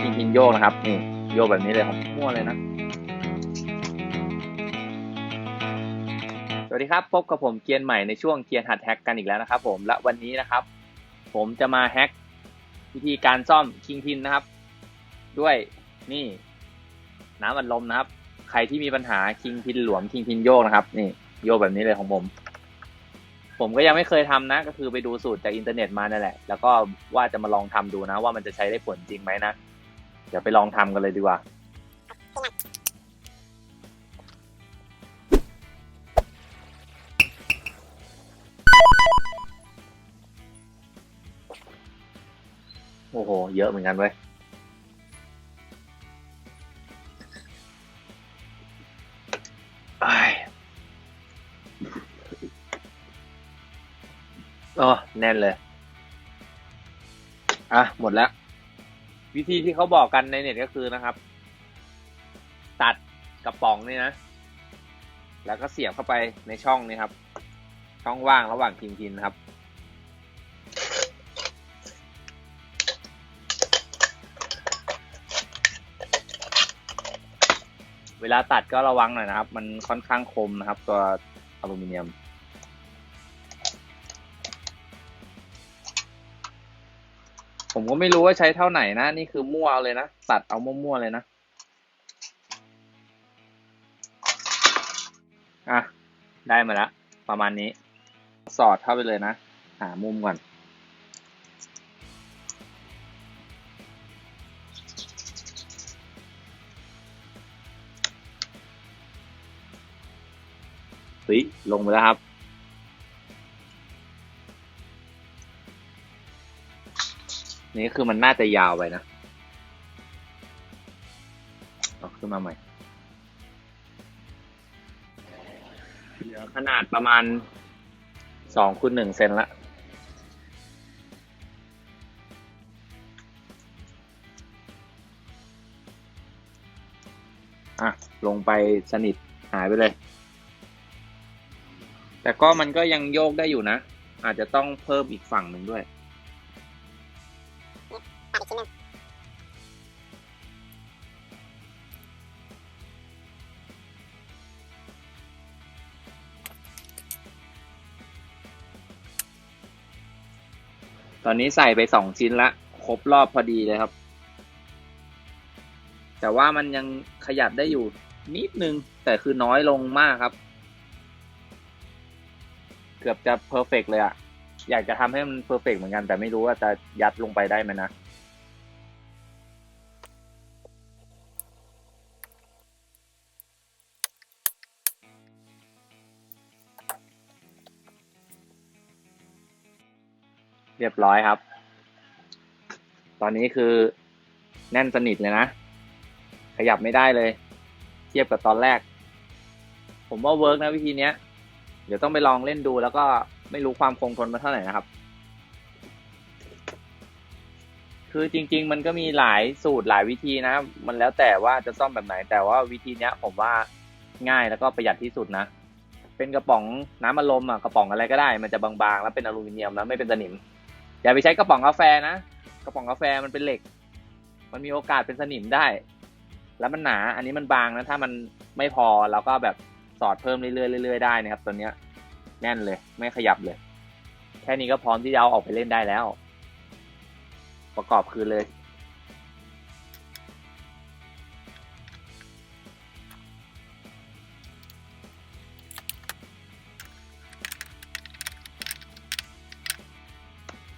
คิงคิงโยกนะครับ นี่โยกแบบนี้เลยครับมั่วเลยนะ สวัสดีครับ พบกับผมเกียนใหม่ในช่วงเกียนหัดแฮกกันอีกแล้วนะครับ ผมและวันนี้นะครับ ผมจะมาแฮกวิธีการซ่อมคิงพินนะครับ ด้วยนี่น้ำอัดลมนะครับ ใครที่มีปัญหาคิงพินหลวมคิงพินโยกนะครับ นี่โยกแบบนี้เลยของผมผมก็ยังไม่เคยทำนะ ก็คือไปดูสูตรจากอินเทอร์เน็ตมานั่นแหละ แล้วก็ว่าจะมาลองทำดูนะ ว่ามันจะใช้ได้ผลจริงไหมนะ ดี๋ยวไปลองทำกันเลยดีกว่า โอ้โห เยอะเหมือนกันเว้ยไออ๋อแน่นเลย อะ หมดแล้ว วิธีที่เขาบอกกันในเน็ตก็คือนะครับ ตัดกระป๋องนี่นะ แล้วก็เสียบเข้าไปในช่องนี้ครับ ช่องว่างระหว่างพินพินครับเวลาตัดก็ระวังหน่อยนะครับ มันค่อนข้างคมนะครับ ตัวอลูมิเนียม ผมก็ไม่รู้ว่าใช้เท่าไหนนะ นี่คือมั่วเอาเลยนะ ตัดเอามั่วๆเลยนะ อะ ได้มาแล้วประมาณนี้ สอดเข้าไปเลยนะ หามุมก่อน เฮ้ย ลงไปแล้วครับ นี่คือมันน่าจะยาวไปนะเอาขึ้นมาใหม่เหลือขนาดประมาณสองคูณหนึ่งเซนละอะ ลงไปสนิทหายไปเลย แต่ก็มันก็ยังโยกได้อยู่นะ อาจจะต้องเพิ่มอีกฝั่งหนึ่งด้วย ตอนนี้ใส่ไปสองชิ้นละ ครบรอบพอดีเลยครับ แต่ว่ามันยังขยับได้อยู่นิดนึง แต่คือน้อยลงมากครับ เกือบจะเพอร์เฟกเลยอะอยากจะทำให้มันเพอร์เฟกเหมือนกัน แต่ไม่รู้ว่าจะยัดลงไปได้ไหมนะ เรียบร้อยครับ ตอนนี้คือแน่นสนิทเลยนะ ขยับไม่ได้เลย เทียบกับตอนแรก ผมว่าเวิร์กนะวิธีเนี้ยเดี๋ยวต้องไปลองเล่นดูแล้วก็ไม่รู้ความคงทนมาเท่าไหร่นะครับ คือจริง ๆ มันก็มีหลายสูตรหลายวิธีนะ มันแล้วแต่ว่าจะซ่อมแบบไหน แต่ว่าวิธีเนี้ยผมว่าง่ายแล้วก็ประหยัดที่สุดนะ เป็นกระป๋องน้ำอัดลมอะกระป๋องอะไรก็ได้ มันจะบางๆ แล้วเป็นอลูมิเนียมแล้วไม่เป็นสนิม อย่าไปใช้กระป๋องกาแฟนะ กระป๋องกาแฟมันเป็นเหล็ก มันมีโอกาสเป็นสนิมได้ แล้วมันหนา อันนี้มันบางนะ ถ้ามันไม่พอเราก็แบบสอดเพิ่มเรื่อยๆเรื่อยๆได้นะครับ ตัวเนี้ยแน่นเลย ไม่ขยับเลย แค่นี้ก็พร้อมที่จะเอาออกไปเล่นได้แล้ว ประกอบคืนเลย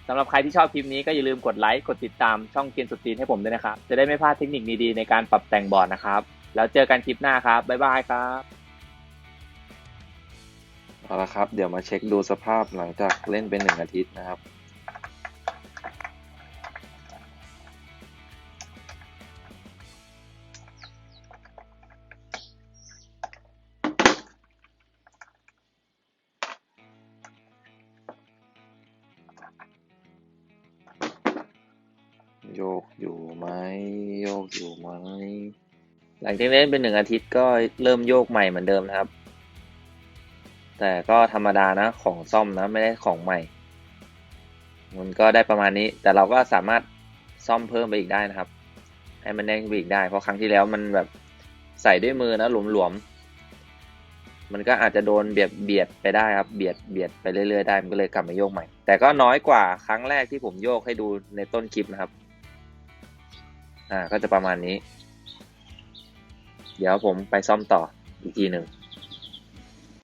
สำหรับใครที่ชอบคลิปนี้ก็อย่าลืมกดไลค์ กดติดตามช่องเกียนสุดตีนให้ผมด้วยนะครับ จะได้ไม่พลาดเทคนิคดีๆในการปรับแต่งบอร์ดนะครับ แล้วเจอกันคลิปหน้าครับ บ๊ายบายครับเอาละครับ เดี๋ยวมาเช็คดูสภาพหลังจากเล่นเป็นหนึ่งอาทิตย์นะครับ โยกอยู่ไหมโยกอยู่ไหมหลังจากเล่นเป็นหนึ่งอาทิตย์ก็เริ่มโยกใหม่เหมือนเดิมนะครับ แต่ก็ธรรมดานะของซ่อมนะไม่ได้ของใหม่ มันก็ได้ประมาณนี้ แต่เราก็สามารถซ่อมเพิ่มไปอีกได้นะครับ ให้มันแน่นไปอีกได้ เพราะครั้งที่แล้วมันแบบใส่ด้วยมือนะหลวมๆมมันก็อาจจะโดนเบียดเบียดไปได้ครับ เบียดเบียดไปเรื่อยๆได้ มันก็เลยกลับมาโยกใหม่ แต่ก็น้อยกว่าครั้งแรกที่ผมโยกให้ดูในต้นคลิปนะครับ อ่าก็จะประมาณนี้ เดี๋ยวผมไปซ่อมต่ออีกทีหนึ่ง